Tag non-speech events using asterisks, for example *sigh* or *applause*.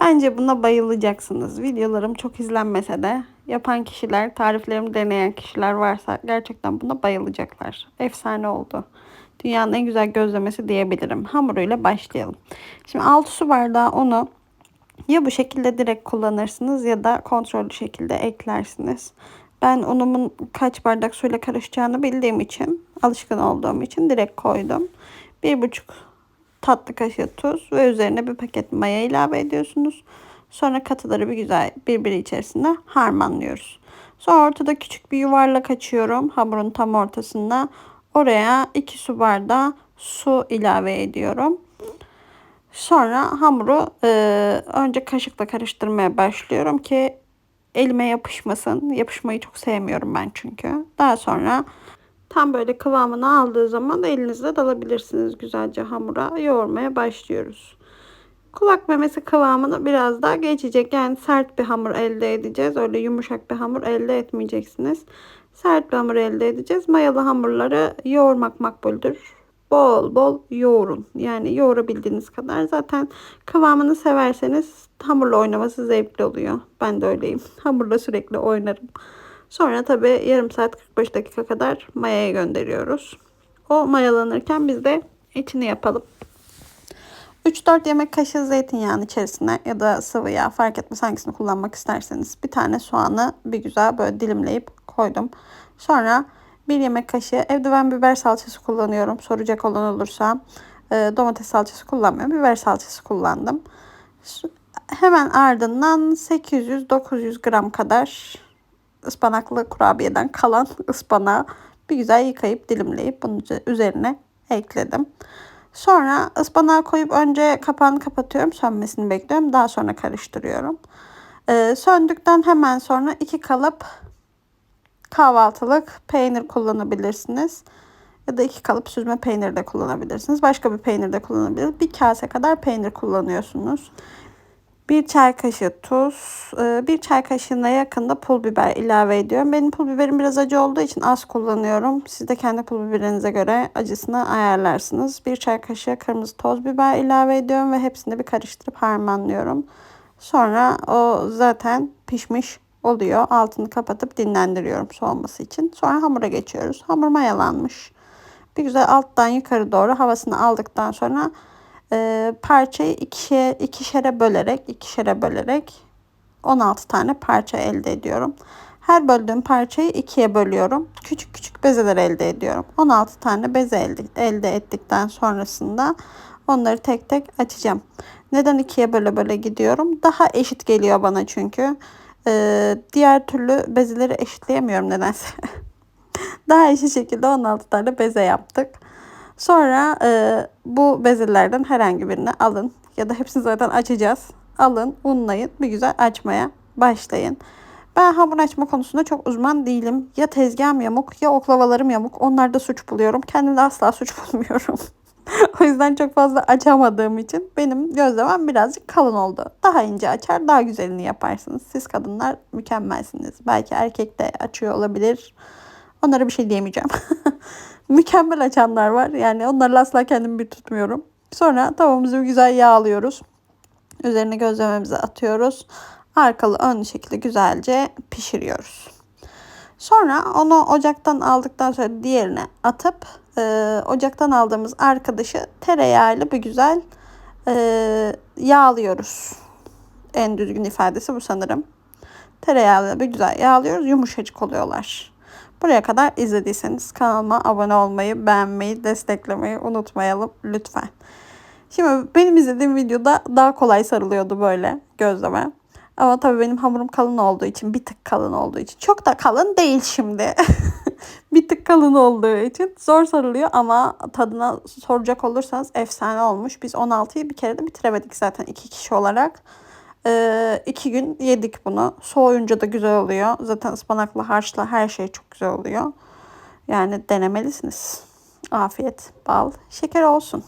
Bence buna bayılacaksınız. Videolarım çok izlenmese de yapan kişiler, tariflerimi deneyen kişiler varsa gerçekten buna bayılacaklar. Efsane oldu. Dünyanın en güzel gözlemesi diyebilirim. Hamuruyla başlayalım. Şimdi 6 su bardağı unu ya bu şekilde direkt kullanırsınız ya da kontrollü şekilde eklersiniz. Ben unumun kaç bardak suyla karışacağını bildiğim için, alışkın olduğum için direkt koydum. Bir buçuk tatlı kaşığı tuz ve üzerine bir paket maya ilave ediyorsunuz. Sonra katıları bir güzel birbiri içerisinde harmanlıyoruz. Sonra ortada küçük bir yuvarlak açıyorum hamurun tam ortasında. Oraya 2 su bardağı su ilave ediyorum. Sonra hamuru e, önce kaşıkla karıştırmaya başlıyorum ki elime yapışmasın. Yapışmayı çok sevmiyorum ben çünkü. Daha sonra tam böyle kıvamını aldığı zaman elinizle dalabilirsiniz güzelce hamura. Yoğurmaya başlıyoruz. Kulak memesi kıvamını biraz daha geçecek. Yani sert bir hamur elde edeceğiz. Öyle yumuşak bir hamur elde etmeyeceksiniz. Sert bir hamur elde edeceğiz. Mayalı hamurları yoğurmak makbuldür. Bol bol yoğurun. Yani yoğurabildiğiniz kadar. Zaten kıvamını severseniz hamurla oynaması zevkli oluyor. Ben de öyleyim. Hamurla sürekli oynarım. Sonra tabi yarım saat 45 dakika kadar mayaya gönderiyoruz. O mayalanırken biz de içini yapalım. 3-4 yemek kaşığı zeytinyağının içerisine ya da sıvı yağ fark etmez hangisini kullanmak isterseniz bir tane soğanı bir güzel böyle dilimleyip koydum. Sonra bir yemek kaşığı evde ben biber salçası kullanıyorum. Soracak olan olursa e, domates salçası kullanmıyorum. Biber salçası kullandım. Hemen ardından 800-900 gram kadar ıspanaklı kurabiyeden kalan *laughs* ıspanağı bir güzel yıkayıp dilimleyip bunun üzerine ekledim. Sonra ıspanağı koyup önce kapağını kapatıyorum. Sönmesini bekliyorum. Daha sonra karıştırıyorum. Ee, söndükten hemen sonra iki kalıp kahvaltılık peynir kullanabilirsiniz. Ya da iki kalıp süzme peynir de kullanabilirsiniz. Başka bir peynir de kullanabilirsiniz. Bir kase kadar peynir kullanıyorsunuz. Bir çay kaşığı tuz, e, bir çay kaşığına yakında pul biber ilave ediyorum. Benim pul biberim biraz acı olduğu için az kullanıyorum. Siz de kendi pul biberinize göre acısını ayarlarsınız. Bir çay kaşığı kırmızı toz biber ilave ediyorum ve hepsini bir karıştırıp harmanlıyorum. Sonra o zaten pişmiş oluyor. Altını kapatıp dinlendiriyorum soğuması için. Sonra hamura geçiyoruz. Hamur mayalanmış. Bir güzel alttan yukarı doğru havasını aldıktan sonra e, parçayı ikişe, ikişere bölerek ikişere bölerek 16 tane parça elde ediyorum. Her böldüğüm parçayı ikiye bölüyorum. Küçük küçük bezeler elde ediyorum. 16 tane beze elde, elde ettikten sonrasında onları tek tek açacağım. Neden ikiye böyle böyle gidiyorum? Daha eşit geliyor bana çünkü. Ee, diğer türlü bezeleri eşitleyemiyorum nedense. *laughs* Daha eşit şekilde 16 tane beze yaptık. Sonra e, bu bezelerden herhangi birini alın ya da hepsini zaten açacağız. Alın, unlayın, bir güzel açmaya başlayın. Ben hamur açma konusunda çok uzman değilim. Ya tezgahım yamuk ya oklavalarım yamuk. Onlarda suç buluyorum. Kendimde asla suç *laughs* bulmuyorum. o yüzden çok fazla açamadığım için benim gözlemem birazcık kalın oldu. Daha ince açar, daha güzelini yaparsınız. Siz kadınlar mükemmelsiniz. Belki erkek de açıyor olabilir. Onlara bir şey diyemeyeceğim. *laughs* Mükemmel açanlar var. Yani onlarla asla kendimi bir tutmuyorum. Sonra tavamızı güzel yağlıyoruz. Üzerine gözlememizi atıyoruz. Arkalı önlü şekilde güzelce pişiriyoruz. Sonra onu ocaktan aldıktan sonra diğerine atıp e, ocaktan aldığımız arkadaşı tereyağıyla bir güzel e, yağlıyoruz. En düzgün ifadesi bu sanırım. Tereyağıyla bir güzel yağlıyoruz. Yumuşacık oluyorlar. Buraya kadar izlediyseniz kanalıma abone olmayı, beğenmeyi, desteklemeyi unutmayalım lütfen. Şimdi benim izlediğim videoda daha kolay sarılıyordu böyle gözleme. Ama tabii benim hamurum kalın olduğu için, bir tık kalın olduğu için. Çok da kalın değil şimdi. *laughs* bir tık kalın olduğu için zor sarılıyor ama tadına soracak olursanız efsane olmuş. Biz 16'yı bir kere de bitiremedik zaten iki kişi olarak. Ee, iki gün yedik bunu. Soğuyunca da güzel oluyor. Zaten ıspanaklı harçla her şey çok güzel oluyor. Yani denemelisiniz. Afiyet, bal, şeker olsun.